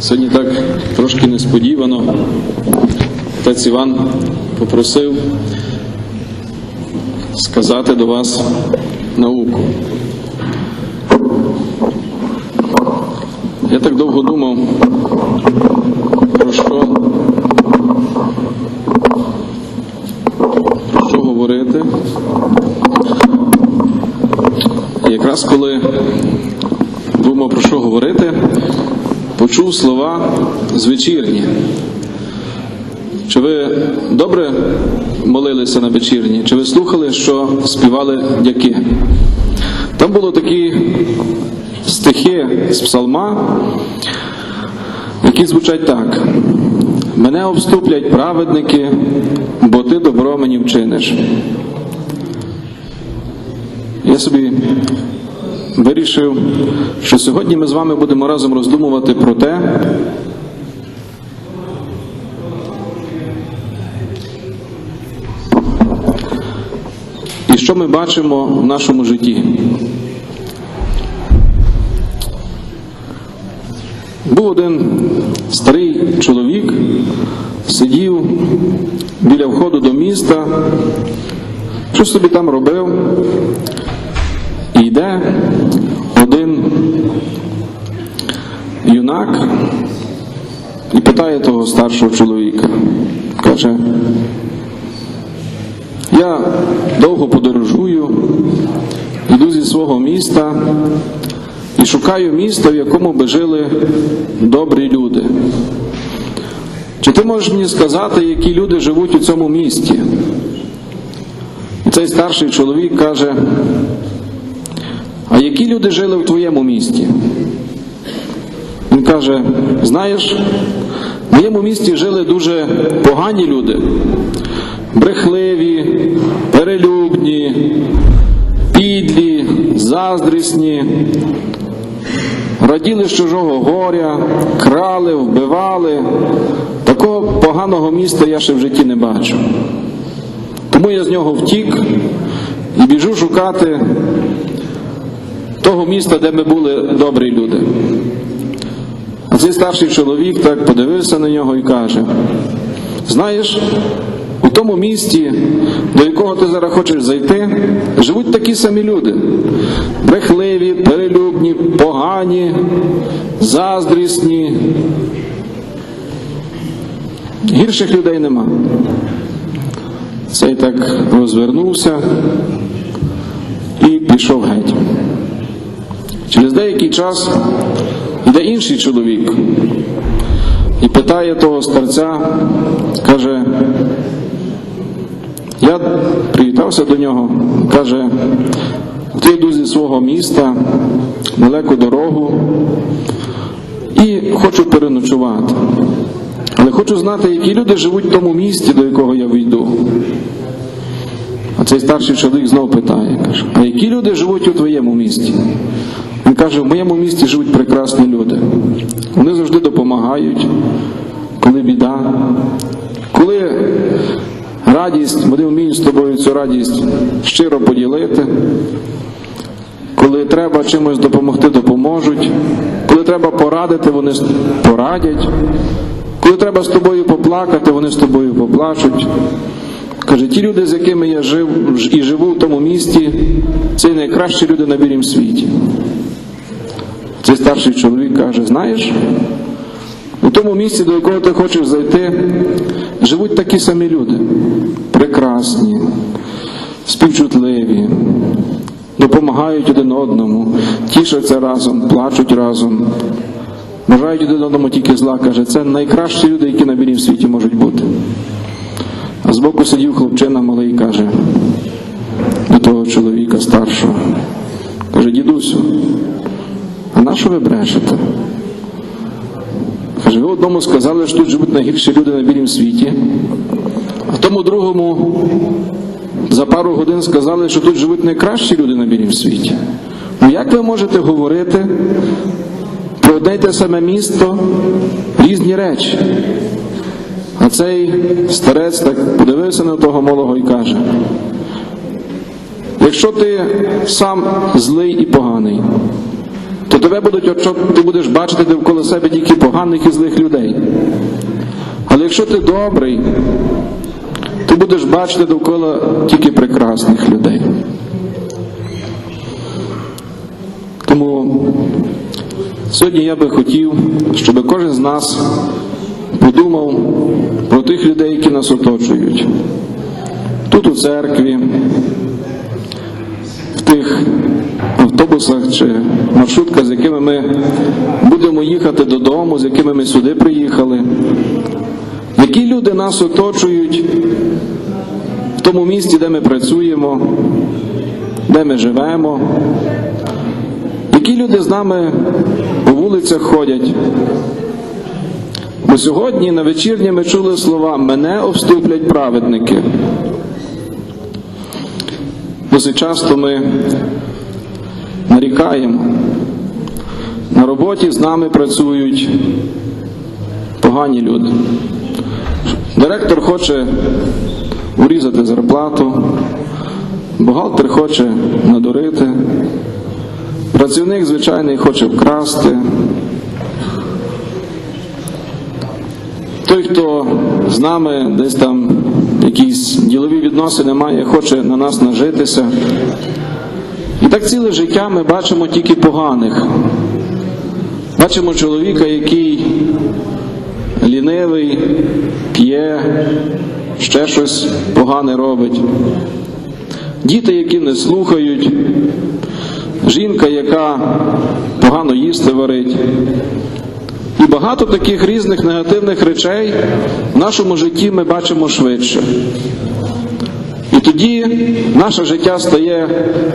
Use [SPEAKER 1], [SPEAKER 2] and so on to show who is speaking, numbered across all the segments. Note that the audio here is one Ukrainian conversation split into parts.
[SPEAKER 1] Сьогодні так трошки несподівано отець Іван попросив сказати до вас науку. Я так довго думав, про що, про що говорити. І якраз коли думав про що говорити, почув слова з вечірні. Чи ви добре молилися на вечірні? Чи ви слухали, що співали дяки? Там було такі стихи з псалма, які звучать так. Мене обступлять праведники, бо ти добро мені вчиниш. Я собі вирішив, що сьогодні ми з вами будемо разом роздумувати про те, і що ми бачимо в нашому житті. Був один старий чоловік, сидів біля входу до міста, що собі там робив, і йде один юнак і питає того старшого чоловіка. Каже, я довго подорожую, йду зі свого міста і шукаю міста, в якому би жили добрі люди. Чи ти можеш мені сказати, які люди живуть у цьому місті? І цей старший чоловік каже, а які люди жили в твоєму місті? Каже: знаєш, в моєму місті жили дуже погані люди, брехливі, перелюбні, підлі, заздрісні, раділи з чужого горя, крали, вбивали. Такого поганого міста я ще в житті не бачу. Тому я з нього втік і біжу шукати того міста, де ми були добрі люди. Цей старший чоловік так подивився на нього і каже: знаєш, у тому місті, до якого ти зараз хочеш зайти, живуть такі самі люди: брехливі, перелюбні, погані, заздрісні. Гірших людей нема. Цей так розвернувся і пішов геть. Через деякий час йде інший чоловік і питає того старця, каже, я привітався до нього, каже, ти йду зі свого міста, далеку дорогу і хочу переночувати. Але хочу знати, які люди живуть в тому місті, до якого я війду. А цей старший чоловік знов питає, каже, а які люди живуть у твоєму місті? Каже, в моєму місті живуть прекрасні люди. Вони завжди допомагають, коли біда, коли радість, вони вміють з тобою цю радість щиро поділити. Коли треба чимось допомогти, допоможуть. Коли треба порадити, вони порадять. Коли треба з тобою поплакати, вони з тобою поплачуть. Каже, ті люди, з якими я жив і живу в тому місті, це найкращі люди на білім світі. Цей старший чоловік каже: знаєш, у тому місці, до якого ти хочеш зайти, живуть такі самі люди. Прекрасні, співчутливі, допомагають один одному, тішаться разом, плачуть разом. Бажають один одному тільки зла, каже, це найкращі люди, які на білім світі можуть бути. А збоку сидів хлопчина малий каже до того чоловіка старшого. Каже, дідусю, на що ви брешете? Каже, ви одному сказали, що тут живуть найгірші люди на білім світі, а тому другому за пару годин сказали, що тут живуть найкращі люди на білім світі. Ну як ви можете говорити про одне й те саме місто різні речі? А цей старець так подивився на того малого і каже: якщо ти сам злий і поганий, тебе будуть очо- ти будеш бачити довкола себе тільки поганих і злих людей. Але якщо ти добрий, ти будеш бачити довкола тільки прекрасних людей. Тому сьогодні я би хотів, щоб кожен з нас подумав про тих людей, які нас оточують. Тут у церкві, в тих автобусах чи маршрутках, з якими ми будемо їхати додому, з якими ми сюди приїхали. Які люди нас оточують в тому місті, де ми працюємо, де ми живемо, які люди з нами по вулицях ходять. Бо сьогодні на вечірні ми чули слова Мене обступлять праведники. Досить часто ми нарікаємо. На роботі з нами працюють погані люди. Директор хоче урізати зарплату, бухгалтер хоче надурити, працівник звичайний хоче вкрасти. Той, хто з нами десь там якісь ділові відносини має, хоче на нас нажитися. І так ціле життя ми бачимо тільки поганих. Бачимо чоловіка, який лінивий, п'є, ще щось погане робить. Діти, які не слухають, жінка, яка погано їсти варить. І багато таких різних негативних речей в нашому житті ми бачимо швидше. Тоді наше життя стає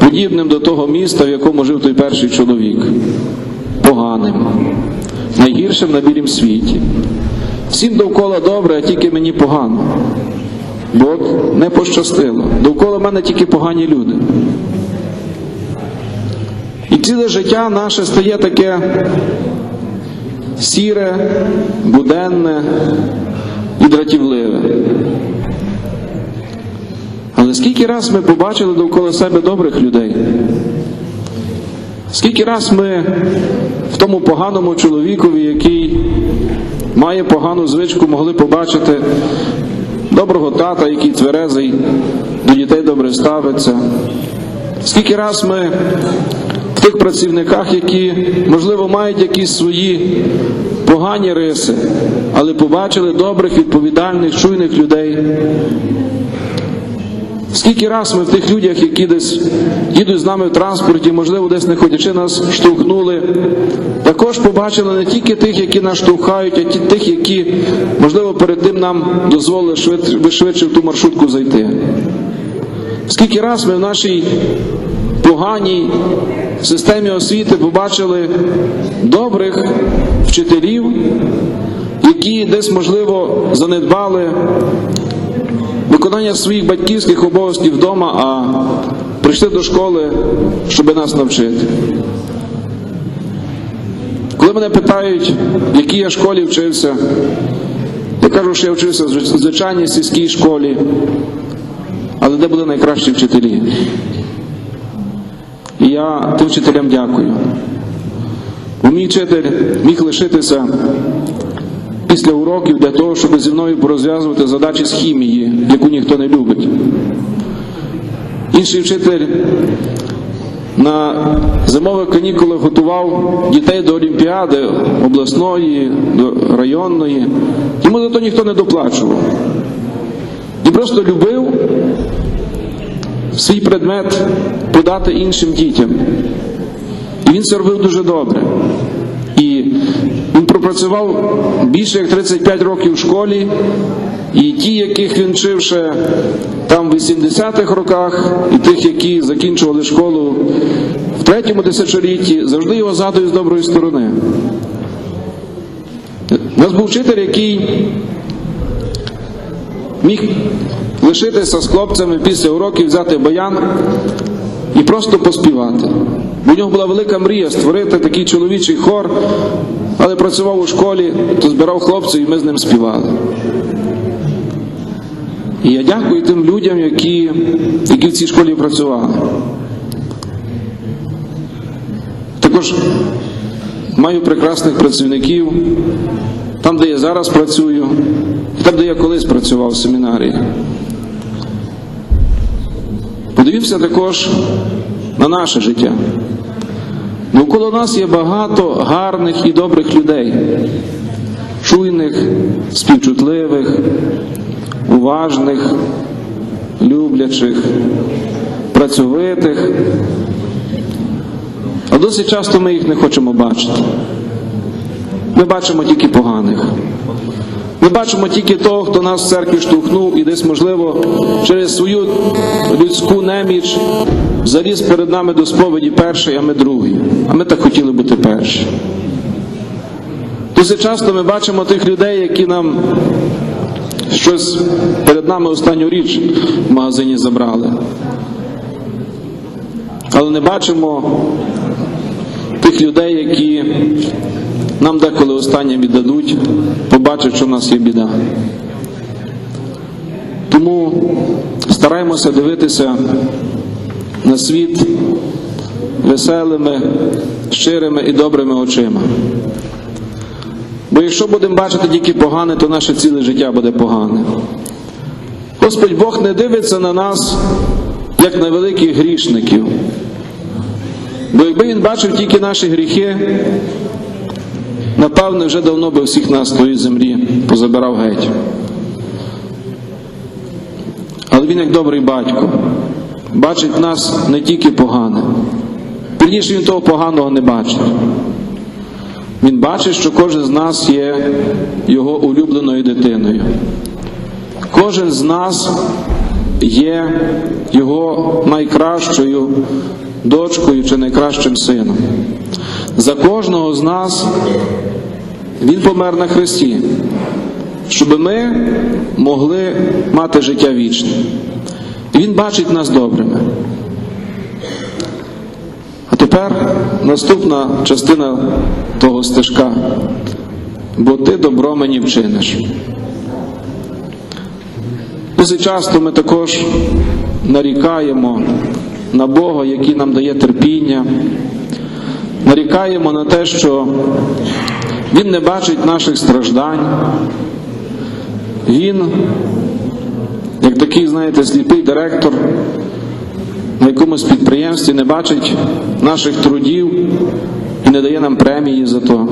[SPEAKER 1] подібним до того міста, в якому жив той перший чоловік. Поганим, найгіршим на білім світі. Всім довкола добре, а тільки мені погано. Бо от не пощастило. Довкола мене тільки погані люди. І ціле життя наше стає таке сіре, буденне і дратівливе. Скільки раз ми побачили довкола себе добрих людей? Скільки раз ми в тому поганому чоловікові, який має погану звичку, могли побачити доброго тата, який тверезий, до дітей добре ставиться. Скільки раз ми в тих працівниках, які, можливо, мають якісь свої погані риси, але побачили добрих, відповідальних, чуйних людей. Скільки раз ми в тих людях, які десь їдуть з нами в транспорті, можливо, десь не ходячи нас штовхнули, також побачили не тільки тих, які нас штовхають, а тих, які, можливо, перед тим нам дозволили швидше, швидше в ту маршрутку зайти. Скільки раз ми в нашій поганій системі освіти побачили добрих вчителів, які десь, можливо, занедбали виконання своїх батьківських обов'язків вдома, а прийшли до школи, щоб нас навчити. Коли мене питають, в якій я школі вчився, я кажу, що я вчився в звичайній сільській школі, але де були найкращі вчителі. І я тим вчителям дякую. Бо мій вчитель міг лишитися після уроків для того, щоб зі мною порозв'язувати задачі з хімії, яку ніхто не любить. Інший вчитель на зимових канікулах готував дітей до Олімпіади обласної, до районної. Йому за то ніхто не доплачував. І просто любив свій предмет подати іншим дітям. І він це робив дуже добре. Пропрацював більше як 35 років в школі, і ті, яких він вчив ще там в 80-х роках, і тих, які закінчували школу в третьому десятилітті, завжди його згадують з доброї сторони. У нас був вчитель, який міг лишитися з хлопцями після уроків, взяти баян і просто поспівати. У нього була велика мрія створити такий чоловічий хор, але працював у школі, то збирав хлопців, і ми з ним співали. І я дякую тим людям, які, які в цій школі працювали. також маю прекрасних працівників там, де я зараз працюю, там, де я колись працював в семінарії. Подивився також на наше життя. Навколо нас є багато гарних і добрих людей, чуйних, співчутливих, уважних, люблячих, працьовитих. А досить часто ми їх не хочемо бачити. Ми бачимо тільки поганих. Ми бачимо тільки того, хто нас в церкві штовхнув і десь, можливо, через свою людську неміч заліз перед нами до сповіді перший, а ми другий. А ми так хотіли бути перші. Досить часто ми бачимо тих людей, які нам щось перед нами останню річ в магазині забрали. Але не бачимо тих людей, які нам деколи останнє віддадуть, побачать, що в нас є біда. Тому стараємося дивитися на світ веселими, щирими і добрими очима. Бо якщо будемо бачити тільки погане, то наше ціле життя буде погане. Господь Бог не дивиться на нас, як на великих грішників. Бо якби він бачив тільки наші гріхи, напевне, вже давно би всіх нас з тої землі позабирав геть. Але він, як добрий батько, бачить нас не тільки погане. Пірніше він того поганого не бачить. Він бачить, що кожен з нас є його улюбленою дитиною. Кожен з нас є його найкращою дочкою чи найкращим сином. За кожного з нас Він помер на Христі, щоб ми могли мати життя вічне. Він бачить нас добрими. А тепер наступна частина того стежка. Бо ти добро мені вчиниш. Досить часто ми також нарікаємо на Бога, який нам дає терпіння, нарікаємо на те, що Він не бачить наших страждань. Він, як такий, знаєте, сліпий директор на якомусь підприємстві, не бачить наших трудів і не дає нам премії за то.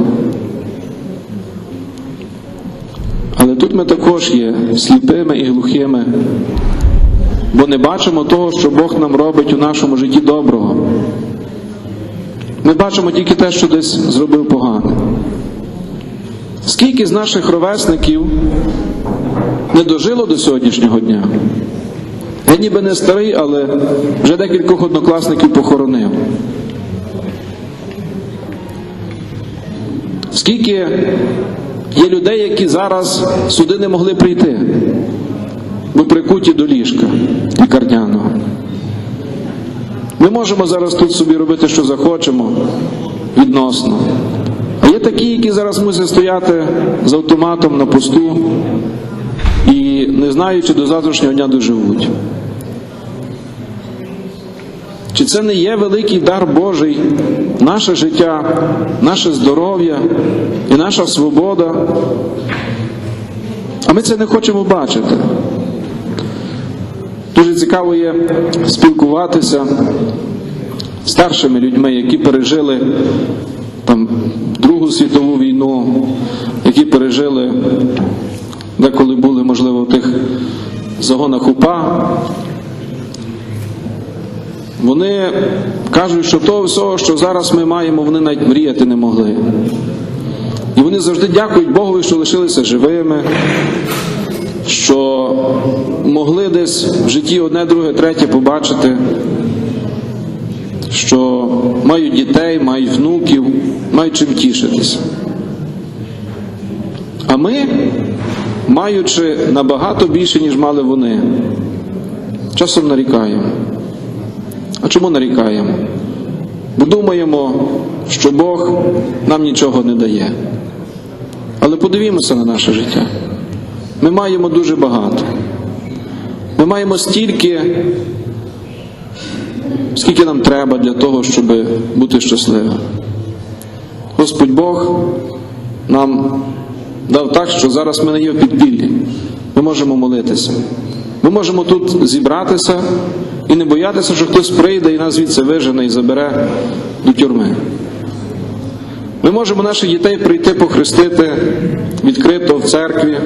[SPEAKER 1] Але тут ми також є сліпими і глухими, бо не бачимо того, що Бог нам робить у нашому житті доброго. Ми бачимо тільки те, що десь зробив погане. Скільки з наших ровесників не дожило до сьогоднішнього дня? Я ніби не старий, але вже декількох однокласників похоронив. Скільки є людей, які зараз сюди не могли прийти, бо прикуті до ліжка лікарняного. Ми можемо зараз тут собі робити, що захочемо відносно. Є такі, які зараз мусять стояти з автоматом на посту і не знаючи до завтрашнього дня доживуть. Чи це не є великий дар Божий, наше життя, наше здоров'я і наша свобода? А ми це не хочемо бачити. Дуже цікаво є спілкуватися з старшими людьми, які пережили там, Другу світову війну, які пережили, деколи були, можливо, в тих загонах УПА. Вони кажуть, що того всього, що зараз ми маємо, вони навіть мріяти не могли. І вони завжди дякують Богові, що лишилися живими, що могли десь в житті одне, друге, третє побачити, що мають дітей, мають внуків, мають чим тішитися. А ми, маючи набагато більше, ніж мали вони, часом нарікаємо. А чому нарікаємо? Бо думаємо, що Бог нам нічого не дає. Але подивімося на наше життя. Ми маємо дуже багато. Ми маємо стільки, скільки нам треба для того, щоб бути щасливими. Господь Бог нам дав так, що зараз ми не є в підпіллі. Ми можемо молитися. Ми можемо тут зібратися і не боятися, що хтось прийде і нас звідси вижене і забере до тюрми. Ми можемо наших дітей прийти похрестити відкрито в церкві.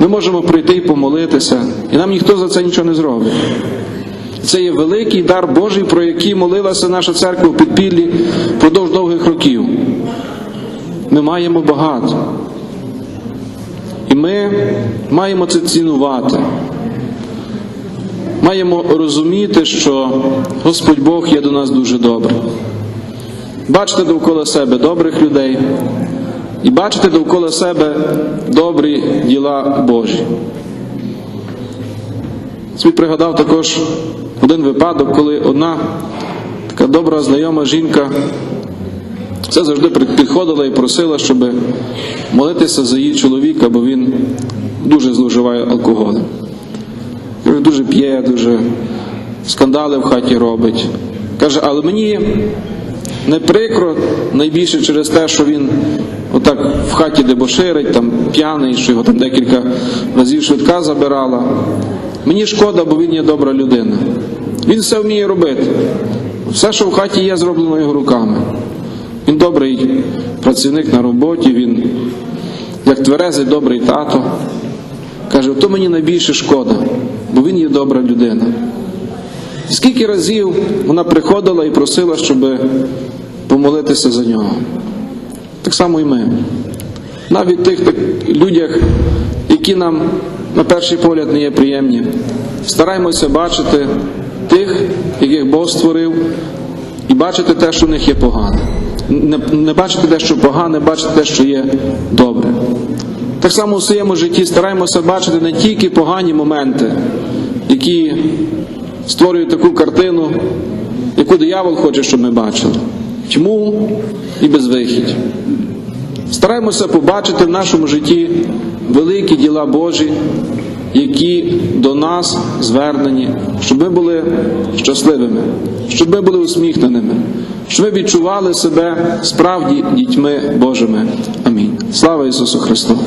[SPEAKER 1] Ми можемо прийти і помолитися, і нам ніхто за це нічого не зробить. Це є великий дар Божий, про який молилася наша церква в підпіллі впродовж довгих років. Ми маємо багато. І ми маємо це цінувати. Маємо розуміти, що Господь Бог є до нас дуже добрий. Бачите довкола себе добрих людей і бачите довкола себе добрі діла Божі. Собі пригадав також один випадок, коли одна така добра знайома жінка це завжди підходила і просила, щоб молитися за її чоловіка, бо він дуже зловживає алкоголем. Дуже п'є, дуже скандали в хаті робить. Каже, але мені не прикро найбільше через те, що він отак в хаті дебоширить, там п'яний, що його там декілька разів швидка забирала. Мені шкода, бо він є добра людина. Він все вміє робити. Все, що в хаті є, зроблено його руками. Він добрий працівник на роботі, він як тверезий добрий тато. Каже, то мені найбільше шкода, бо він є добра людина. Скільки разів вона приходила і просила, щоб помолитися за нього. Так само і ми. Навіть тих так, людях, які нам на перший погляд не є приємні, стараємося бачити тих, яких Бог створив, і бачити те, що в них є погане. Не, не бачити те, що погане, бачити те, що є добре. Так само у своєму житті стараємося бачити не тільки погані моменти, які створюють таку картину, яку диявол хоче, щоб ми бачили. Тьму і безвихідь. Стараємося побачити в нашому житті великі діла Божі, які до нас звернені, щоб ми були щасливими, щоб ми були усміхненими, щоб ми відчували себе справді дітьми Божими. Амінь. Слава Ісусу Христу!